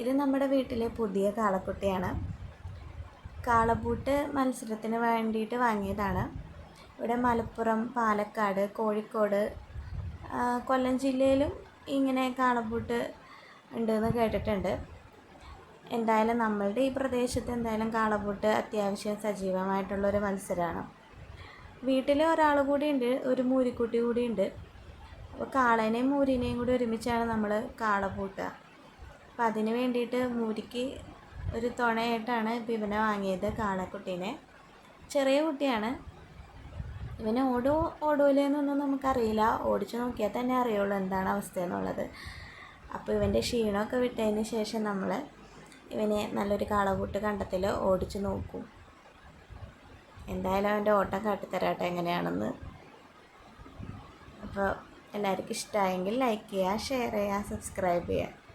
ഇത് നമ്മുടെ വീട്ടിലെ പുതിയ കാളക്കുട്ടിയാണ്. കാളപൂട്ട് മത്സരത്തിന് വേണ്ടിയിട്ട് വാങ്ങിയതാണ്. ഇവിടെ മലപ്പുറം പാലക്കാട് കോഴിക്കോട് കൊല്ലം ജില്ലയിലും ഇങ്ങനെ കാളപൂട്ട് ഉണ്ടെന്ന് കേട്ടിട്ടുണ്ട്. എന്തായാലും നമ്മളുടെ ഈ പ്രദേശത്ത് എന്തായാലും കാളപൂട്ട് അത്യാവശ്യം സജീവമായിട്ടുള്ളൊരു മത്സരമാണ്. വീട്ടിൽ ഒരാൾ കൂടി ഉണ്ട് ഒരു മൂരിക്കുട്ടി കൂടി ഉണ്ട് അപ്പോൾ കാളേനെയും മൂരിനെയും കൂടി ഒരുമിച്ചാണ് നമ്മൾ കാള പൂട്ടുക അപ്പം അതിന് വേണ്ടിയിട്ട് മുരിക്ക് ഒരു തുണയായിട്ടാണ് ഇപ്പം ഇവനെ വാങ്ങിയത് കാളക്കുട്ടീനെ. ചെറിയ കുട്ടിയാണ്. ഇവനെ ഓടോ ഓടൂലെന്നൊന്നും നമുക്കറിയില്ല. ഓടിച്ചു നോക്കിയാൽ തന്നെ അറിയുള്ളൂ എന്താണ് അവസ്ഥ എന്നുള്ളത്. അപ്പോൾ ഇവന്റെ ക്ഷീണമൊക്കെ വിട്ടതിന് ശേഷം നമ്മൾ ഇവനെ നല്ലൊരു കാളകൂട്ട് കണ്ടത്തിൽ ഓടിച്ചു നോക്കും. എന്തായാലും അവന്റെ ഓട്ടം കാട്ടിത്തരാട്ടെ എങ്ങനെയാണെന്ന്. അപ്പോൾ എല്ലാവർക്കും ഇഷ്ടമായെങ്കിൽ ലൈക്ക് ചെയ്യുക ഷെയർ ചെയ്യുക സബ്സ്ക്രൈബ് ചെയ്യുക